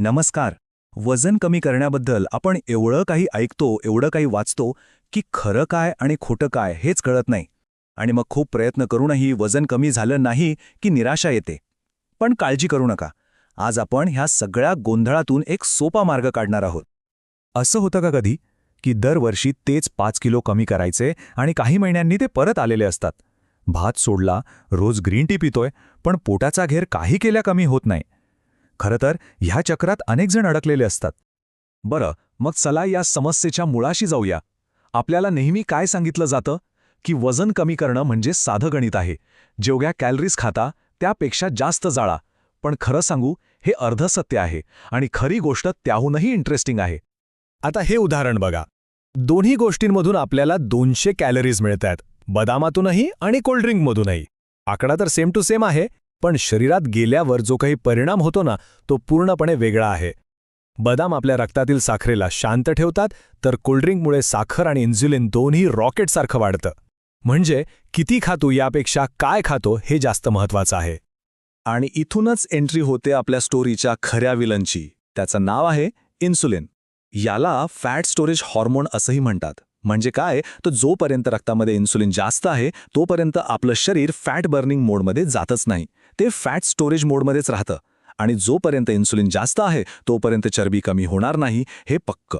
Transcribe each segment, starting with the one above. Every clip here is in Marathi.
नमस्कार. वजन कमी करण्याबद्दल आपण एवढं काही ऐकतो एवढं काही वाचतो की खरं काय आणि खोटं काय हेच कळत नाही. आणि मग खूप प्रयत्न करूनही वजन कमी झालं नाही की निराशा येते. पण काळजी करू नका. आज आपण ह्या सगळ्या गोंधळातून एक सोपा मार्ग काढणार आहोत. असं होतं का कधी? की दरवर्षी तेच पाच किलो कमी करायचे आणि काही महिन्यांनी ते परत आलेले असतात. भात सोडला रोज ग्रीन टी पितोय पण पोटाचा घेर काही केल्या कमी होत नाही. खरं तर ह्या चक्रात अनेक जण अडकलेले असतात. बरं मग चला या समस्येच्या मुळाशी जाऊया. आपल्याला नेहमी काय सांगितलं जातं? की वजन कमी करणं म्हणजे साधं गणित आहे. जेवढ्या कॅलरीज खाता त्यापेक्षा जास्त जाळा. पण खरं सांगू हे अर्धसत्य आहे आणि खरी गोष्ट त्याहूनही इंटरेस्टिंग आहे. आता हे उदाहरण बघा. दोन्ही गोष्टींमधून आपल्याला दोनशे कॅलरीज मिळत आहेत बदामातूनही आणि कोल्ड्रिंकमधूनही. आकडा तर सेम टू सेम आहे. पण शरीरात गेल्यावर जो काही परिणाम होतो ना तो पूर्णपणे वेगळा आहे. बदाम आपल्या रक्तातील साखरेला शांत ठेवतात तर कोल्ड्रिंकमुळे साखर आणि इन्झुलिन दोन्ही रॉकेटसारखं वाढतं. म्हणजे किती खातो यापेक्षा काय खातो हे जास्त महत्वाचं आहे. आणि इथूनच एंट्री होते आपल्या स्टोरीच्या खऱ्या विलनची. त्याचं नाव आहे इन्सुलिन. याला फॅट स्टोरेज हॉर्मोन असंही म्हणतात. म्हणजे काय? तर जोपर्यंत रक्तामध्ये इन्सुलिन जास्त आहे तोपर्यंत आपलं शरीर फॅट बर्निंग मोडमध्ये जातच नाही. ते फॅट स्टोरेज मोडमध्येच राहतं. आणि जोपर्यंत इन्सुलिन जास्त आहे तोपर्यंत चरबी कमी होणार नाही हे पक्क.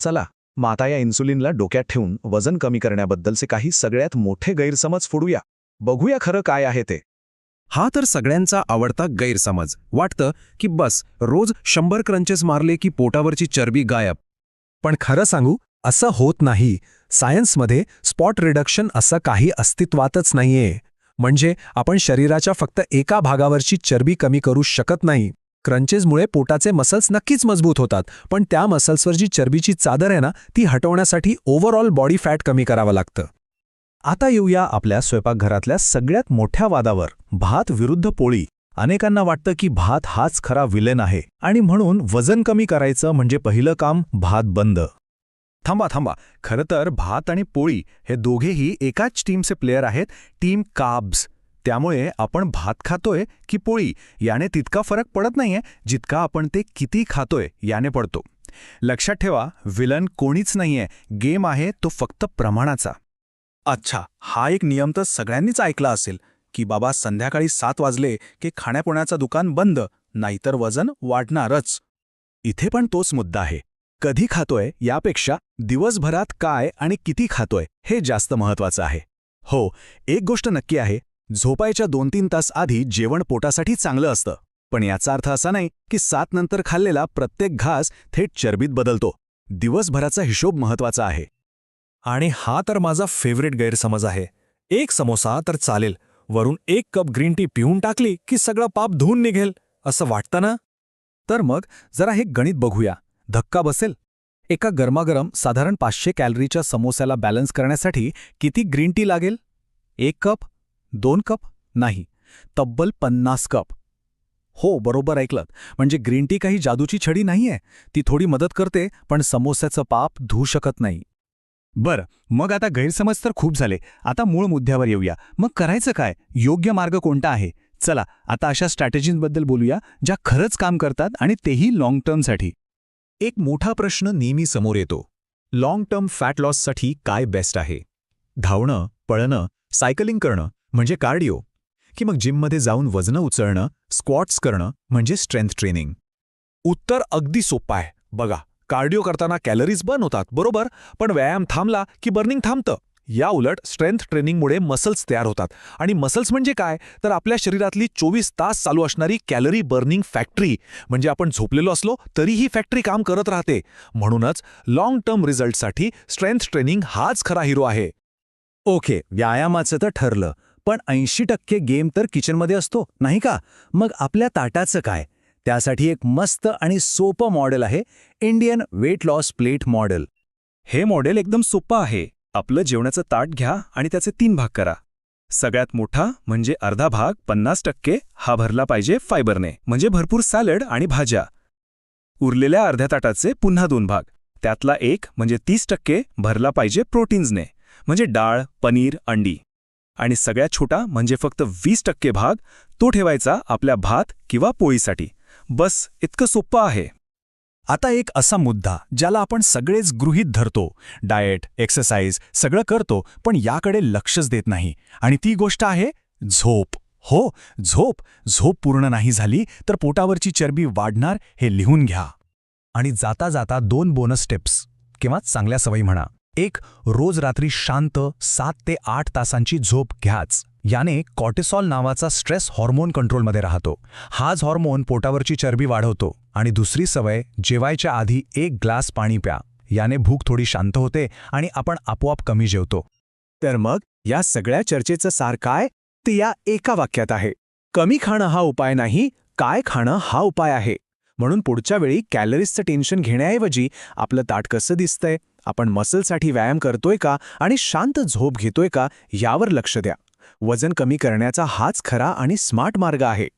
चला माता या इन्सुलिनला डोक्यात ठेवून वजन कमी करण्याबद्दलचे काही सगळ्यात मोठे गैरसमज फोडूया. बघूया खरं काय आहे ते. हा तर सगळ्यांचा आवडता गैरसमज. वाटतं की बस रोज शंभर क्रंचेस मारले की पोटावरची चरबी गायब. पण खरं सांगू असं होत नाही. सायन्समध्ये स्पॉट रिडक्शन असं काही अस्तित्वातच नाहीये. म्हणजे आपण शरीराच्या फक्त एका भागावरची चरबी कमी करू शकत नाही. क्रंचेसमुळे पोटाचे मसल्स नक्कीच मजबूत होतात पण त्या मसल्सवर जी चरबीची चादर आहे ना ती हटवण्यासाठी ओव्हरऑल बॉडी फॅट कमी करावं लागतं. आता येऊया आपल्या स्वयंपाकघरातल्या सगळ्यात मोठ्या वादावर. भात विरुद्ध पोळी. अनेकांना वाटतं की भात हाच खरा विलेन आहे आणि म्हणून वजन कमी करायचं म्हणजे पहिलं काम भात बंद. थांबा थांबा. खरं तर भात आणि पोळी हे दोघेही एकाच टीमचे प्लेयर आहेत टीम काब्स त्यामुळे आपण भात खातोय की पोळी याने तितका फरक पडत नाहीये जितका आपण ते किती खातोय याने पडतो. लक्षात ठेवा विलन कोणीच नाहीये. गेम आहे तो फक्त प्रमाणाचा. अच्छा हा एक नियम तर सगळ्यांनीच ऐकला असेल की बाबा संध्याकाळी सात वाजले की खाण्यापिण्याचं दुकान बंद नाहीतर वजन वाढणारच. इथे पण तोच मुद्दा आहे. कधी खातोय यापेक्षा दिवसभरात काय आणि किती खातोय हे जास्त महत्वाचं आहे. हो एक गोष्ट नक्की आहे झोपायच्या दोन तीन तास आधी जेवण पोटासाठी चांगलं असतं. पण याचा अर्थ असा नाही की सात नंतर खाल्लेला प्रत्येक घास थेट चरबीत बदलतो. दिवसभराचा हिशोब महत्त्वाचा आहे. आणि हा तर माझा फेवरेट गैरसमज आहे. एक समोसा तर चालेल वरून एक कप ग्रीन टी पिऊन टाकली की सगळं पाप धुवून निघेल असं वाटतं ना? तर मग जरा हे गणित बघूया. धक्का बसेल? एका गरमागरम साधारण पाचशे कॅलरीच्या समोस्याला बॅलन्स करण्यासाठी किती ग्रीन टी लागेल? एक कप? दोन कप? नाही तब्बल पन्नास कप. हो बरोबर ऐकलं म्हणजे ग्रीन टी काही जादूची छडी नाहीये. ती थोडी मदत करते पण समोस्याचं पाप धुवू शकत नाही. बरं मग आता गैरसमज तर खूप झाले. आता मूळ मुद्द्यावर येऊया. मग करायचं काय? योग्य मार्ग कोणता आहे? चला आता अशा स्ट्रॅटेजींबद्दल बोलूया ज्या खरंच काम करतात आणि तेही लाँग टर्मसाठी एक मोठा प्रश्न नेहमी समोर येतो. लाँग टर्म फॅट लॉससाठी काय बेस्ट आहे? धावणं पळणं सायकलिंग करणं म्हणजे कार्डिओ की मग जिममध्ये जाऊन वजनं उचलणं स्क्वॉट्स करणं म्हणजे स्ट्रेंथ ट्रेनिंग उत्तर अगदी सोपं आहे. बघा कार्डिओ करताना कॅलरीज बर्न होतात बरोबर? पण व्यायाम थांबला की बर्निंग थांबतं. या उलट स्ट्रेंथ ट्रेनिंगमुळे मसल्स तयार होतात. आणि मसल्स म्हणजे काय? तर आपल्या शरीरातली चोवीस तास चालू असणारी कॅलरी बर्निंग फॅक्टरी म्हणजे आपण झोपलेलो असलो तरी ही फॅक्टरी काम करत राहते. म्हणूनच लाँग टर्म रिझल्टसाठी स्ट्रेंथ ट्रेनिंग हाच खरा हिरो आहे. ओके व्यायामाचं तर ठरलं पण ऐंशी टक्के गेम तर किचनमध्ये असतो नाही का? मग आपल्या ताटाचं काय? त्यासाठी एक मस्त आणि सोपं मॉडेल आहे Indian weight loss plate model हे मॉडेल एकदम सोपं आहे. आपलं जेवणाचं ताट घ्या आणि त्याचे तीन भाग करा. सगळ्यात मोठा म्हणजे अर्धा भाग पन्नास टक्के हा भरला पाहिजे फायबरने म्हणजे भरपूर सॅलड आणि भाज्या. उरलेल्या अर्ध्या ताटाचे पुन्हा दोन भाग त्यातला एक म्हणजे तीस टक्के भरला पाहिजे प्रोटीन्सने म्हणजे डाळ पनीर अंडी. आणि सगळ्यात छोटा म्हणजे फक्त वीस टक्के भाग तो ठेवायचा आपल्या भात किंवा पोळीसाठी. बस इतकं सोपं आहे. आता एक असा मुद्दा ज्याला आपण सगळेच गृहीत धरतो. डाएट एक्सरसाइज सगळं करतो पण याकडे लक्षच देत नाही. आणि ती गोष्ट आहे झोप. हो झोप. झोप पूर्ण नाही झाली तर पोटावरची चरबी वाढणार हे लिहून घ्या. आणि जाता जाता दोन बोनस टिप्स किंवा चांगल्या सवयी म्हणा. एक रोज रात्री शांत सात ते आठ तासांची झोप घ्याच. याने कॉर्टिसॉल नावाचा स्ट्रेस हॉर्मोन कंट्रोलमध्ये राहतो. हाच हॉर्मोन पोटावरची चरबी वाढवतो आणि दुसरी सवय जेवायच्या आधी एक ग्लास पाणी प्या. याने भूक थोडी शांत होते आणि आपण आपोआप कमी जेवतो. तर मग या सगळ्या चर्चेचं सार काय? ते या एका वाक्यात आहे. कमी खाणं हा उपाय नाही काय खाणं हा उपाय आहे. म्हणून पुढच्या वेळी कॅलरीजचं टेन्शन घेण्याऐवजी आपलं ताट कसं दिसतंय आपण मसलसाठी व्यायाम करतोय का आणि शांत झोप घेतोय का यावर लक्ष द्या. वजन कमी करण्याचा हाच खरा आणि स्मार्ट मार्ग आहे.